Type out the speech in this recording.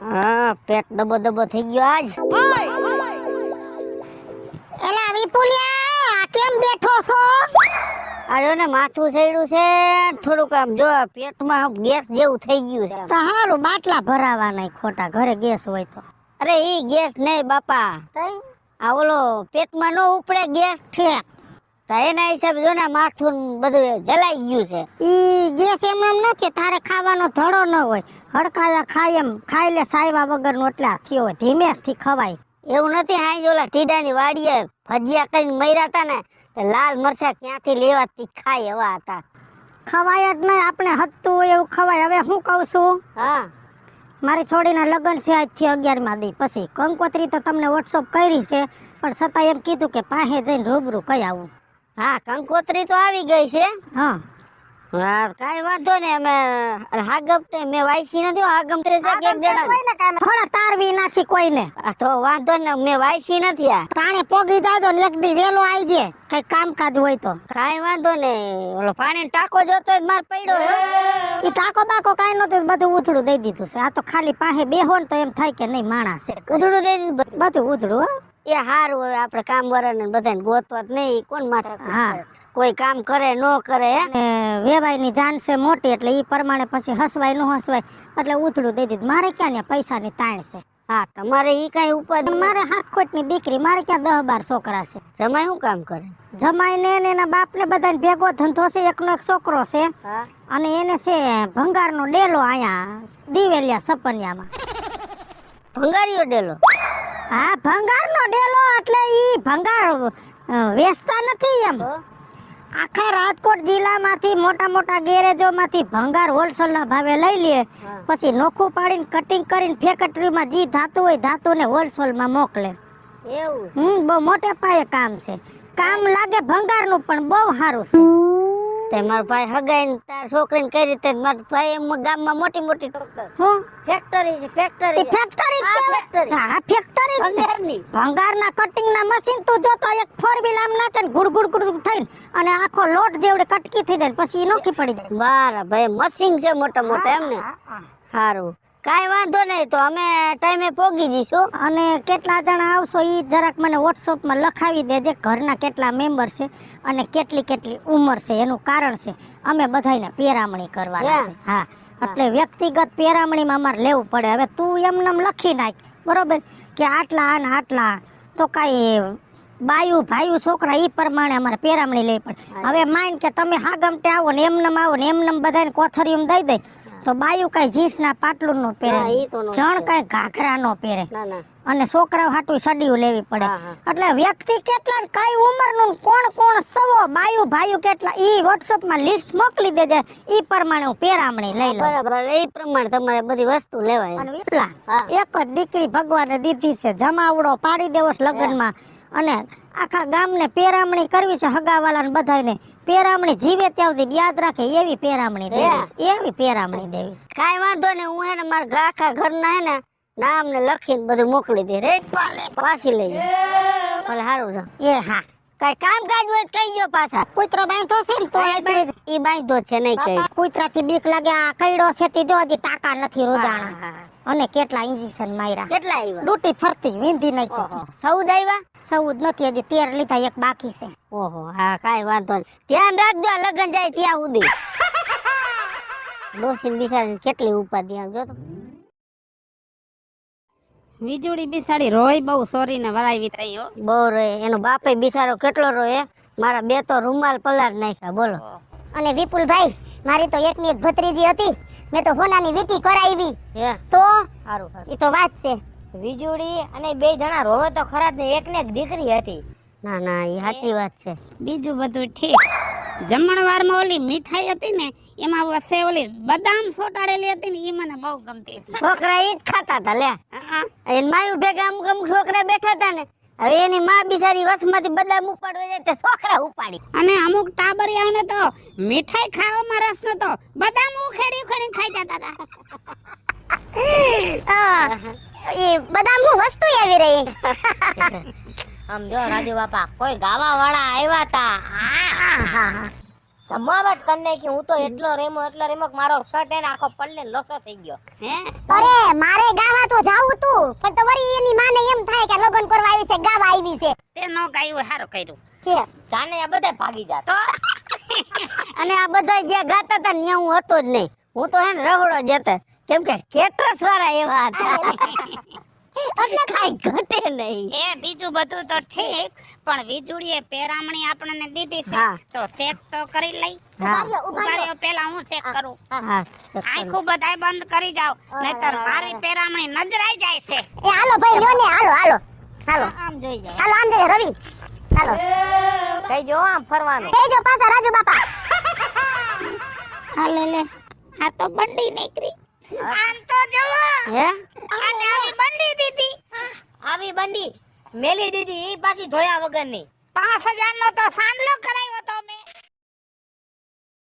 હા પેટ દબો દબો થઈ ગયો આજ. એલા વિપુલિયા આ કેમ બેઠો છો? અરે ને માથું છેડ્યું છે થોડુંક આમ જો પેટમાં ગેસ જેવું થઈ ગયું છે. તો હારું બાટલા ભરાવા નહીં ખોટા ઘરે ગેસ હોય તો. અરે ઈ ગેસ નહીં બાપા. આ ઓલો પેટમાં નો ઉપડે ગેસ. ઠેક. તો એના હિસાબે જો ને માથું બધું જલાઈ ગયું છે. ઈ ગેસ એમ એમ નથી તારે ખાવાનો ધડો ન હોય. હડકાયા ખાય એમ ખાઈ લે સાયવા વગર નો એટલે થયો ધીમે થી ખવાય. એવું નથી હાઈ ઓલા ટીડાની વાડીએ ભજીયા કરીને મર્યા હતા ને તે લાલ મરચા ક્યાંથી લેવા ખાય એવા હતા. ખવાય જ નહીં આપણે હતું એવું ખવાય. હવે હું કહું છું? હા. મારી છોડીના લગ્ન છે આજથી અગિયારમાં દી. પછી કંકોત્રી તો તમને વોટ્સઅપ કરી છે પણ છતાં એમ કીધું કે પાસે જઈને રૂબરૂ કઈ આવું. હા કંકોત્રી તો આવી ગઈ છે. હા. હા કાઈ વાંધો ને અમે હાગમટે મેં વાયસી નથી હો, હાગમટે છે કે એક થોડા તારવી નાખી કોઈને. તો વાંધો ને મેં વાયસી નથી આ. પાણી પોગી દાદો ને એક દી વેલો આવી જાય. કઈ કામકાજ હોય તો. કાઈ વાંધો ને ઓલો પાણી ટાંકો જોતો જ માર પડ્યો હે. ઈ ટાકો બાકો કાંઈ નતો બધું ઉધડું દઈ દીધું છે. આ તો ખાલી પાસે બેહો ને તો એમ થાય કે નહીં માણા છે. ઉધડું દઈ દીધું બધું. હો. એ હારું હવે આપણે કામ વાળાને બધાને ગોતવા જ નહીં. કોણ માથે હા. કોઈ કામ કરે નો કરે વેવાયની જાન છે મોટી એટલે ઈ પ્રમાણે પછી હસવાય ન હસવાય એટલે ઉથડું દઈ દીધું. મારે ક્યાં ને પૈસાની તાણ છે? હા તમારે ઈ કઈ ઉપર મારે હાથ ખોટની દીકરી મારે ક્યાં દહ બાર છોકરા છે? જમાય શું કામ કરે? જમાય ને એના બાપને બધાને ભેગો ધંધો છે એકનો એક છોકરો છે. અને એને છે ભંગારનો ડેલો અહીંયા દિવેલિયા સપનિયામાં. ભંગારીઓ ડેલો? હા ભંગારનો ડેલો એટલે ઈ ભંગાર વેચતા નથી એમ. આખા રાજકોટ જિલ્લામાંથી મોટા મોટા ગેરેજોમાંથી ભંગાર હોલસેલના ભાવે લઈ લે પછી નોખું પાડીને કટિંગ કરીને ફેક્ટરીમાં જી ધાતુ હોય ધાતુને હોલસેલમાં મોકલે. એવું હમ બહુ મોટે પાયે કામ છે. કામ લાગે ભંગારનું પણ બહુ સારું છે. તે મારા ભાઈ હગાઈ તાર છોકરીને કઈ રીતે મારો ભાઈ એમ ગામમાં મોટી મોટી હું? ફેક્ટરી છે ફેક્ટરી ફેક્ટરી જ હા, ફેક્ટરી. ને. ભંગારની ભંગારના કટિંગના મશીન તું જોતો એક ફોર વ્હીલ આમ નાખે ને ગુડ ગુડ ગુડ થઈને અને આખો લોટ જેવડે કટકી થઈ જાય પછી નોખી પડી જાય. બાર ભાઈ મશીન છે મોટા મોટા એમ ને? સારું કાંઈ વાંધો નહીં તો અમે ટાઈમે પોગી જઈશું. અને કેટલા જણા આવશો એ જરાક મને વોટ્સઅપમાં લખાવી દેજે ઘરના કેટલા મેમ્બર છે અને કેટલી કેટલી ઉંમર છે એનું કારણ છે. અમે બધાયને પેરામણી કરવાના છે. હા એટલે વ્યક્તિગત પેરામણીમાં અમારે લેવું પડે. હવે તું એમનેમ લખી નાખ બરોબર? કે આટલા ને આટલા તો કાંઈ બાયું ભાયું છોકરા ઈ પ્રમાણે અમારે પેરામણી લેવી પડે. હવે માન કે તમે હાગમટે આવો ને એમનેમ આવો ને એમનેમ બધાને કોથરીમ દઈ દે. તો બાયું કઈ જીન્સ ના પાટલું નો પહેરે. નો જણ કઈ ઘાઘરા નો પહેરે. ના ના. અને છોકરાઓ હાટું સડીયું લેવી પડે. એટલે વ્યક્તિ કેટલા કઈ ઉંમરનું કોણ કોણ સવો બાયું ભાયું કેટલા ઈ વોટ્સઅપમાં લિસ્ટ મોકલી દેજે. ઈ પ્રમાણે હું પેરામણી લઈ લઉં. બરાબર એ પ્રમાણે તમારે બધી વસ્તુ લેવાય. અને વિપલા એક જ દીકરી ભગવાને દીધી છે. જમાવડો પાડી દેવો લગ્નમાં અને આખા ગામને પેરામણી કરવી છે હગાવાલા ને બધાને પેરામણી જીવે ત્યાં સુધી યાદ રાખે એવી પેરામણી દેવી એવી પેરામણી દેવી કાઈ વાંધો ને હું હે ને મારા આખા ઘરના હે ને નામ ને લખીને બધું મોકલી દે રે. પાછી લઈ જાય ભલે સારું છે એ હા. કાંઈ કામકાજ હોય કઈ ગયો પાછા. કૂતરો બાંધો છે ને તો એ બાંધો છે નહીં કઈ કુતરાથી બીક લાગે આ કઈડો છે તે જો હજી ટાકા નથી રોજાણા. અને કેટલા ઇન્જેક્શન માર્યા. કેટલા આવ્યા ડૂટી ફરતી વીંધી નાખી સૌદ આવ્યા સૌદ નથી હજી તેર લીધા એક બાકી છે. ઓહો હા કઈ વાંધો નહીં. ધ્યાન રાખજો લગન જાય ત્યાં સુધી. ડોસીને બિચારીને કેટલી ઉપાધિ આમ જો તો. વીજળી બિસાડી રોય બહુ સોરી ને વરાવી થઈ હો. બહુ રોય. એનો બાપે બિસારો કેટલો રોય મારા બે તો રૂમાલ પલાર નાખ્યા બોલો. અને વિપુલભાઈ મારી તો એકની એક ભત્રીજી હતી. મેં તો હોનાની વીટી કરાવી તો? સારું એ તો વાત છે. વીજળી અને બે જણા રોવે તો ખરા જ ને એક ને એક દીકરી હતી. ના ના એ સાચી વાત છે. બીજું બધું ઠીક. જમણવારમાં ઓલી મીઠાઈ હતી ને એમાં વસે ઓલી બદામ સોટાડેલી હતી ને એ મને બહુ ગમતી છોકરા ઈ જ ખાતા હતા લે એને માયું ભેગા અમુક અમુક છોકરા બેઠા હતા ને હવે એની માં બિચારી વસમાંથી બદામ ઉપાડવા જાય તે છોકરા ઉપાડી. અને અમુક ટાબરિયાઓને તો મીઠાઈ ખાવામાં રસ નતો. બદામ ઉખેડી ઉખેડી ખાઈ જતા હતા. એ બદામ હું વસ્તુ આવી રહી. આમ જો રાજુ બાપા કોઈ ગાવા વાળા આવ્યા હતા જમાવટ કરી નાખી હું તો એટલો રેમો એટલો રેમો કે મારો શર્ટ એને આખો પલ્લે લોસો થઈ ગયો. હે? અરે મારે ગાવા તો પણ તો વળી એની માને એમ થાય કે લગ્ન કરવા આવી છે ગાવા આવી છે. તે નો ગાયું સારું કર્યું. છે જાને આ બધા ભાગી જાત અને આ બધા જે ગાતા હતા ને હું હતો જ નહીં. હું તો હે રહોડો જતો કેમ કે કેટરસ વાળા એવા હતા. એટલે કઈ ઘટે નહીં. એ બીજું બધું તો ઠીક પણ વીજળીએ પેરામણી આપણને દીધી છે તો શેક તો કરી લઈ. ઉભારીઓ પેલા હું શેક કરું? આખું બધાય બંધ કરી જાવ નહીતર મારી પેરામણી નજરાઈ જાય છે. એ હાલો ભાઈ લ્યો ને હાલો હાલો હાલો. આમ જોઈ જાય હાલો આમ જોઈ રવિ. હાલો. કઈ જો આમ ફરવાનું. એ જો પાછા રાજુ બાપા. હા લે લે. આ તો બંડી નીકળી. આમ તો જુઓ. હે? આને આવી બંડી દીધી. આવી બંડી. મેલી દીધી એ પાછી ધોયા વગરની. પાંચ હજાર નો તો સાંડલો કરાવ્યો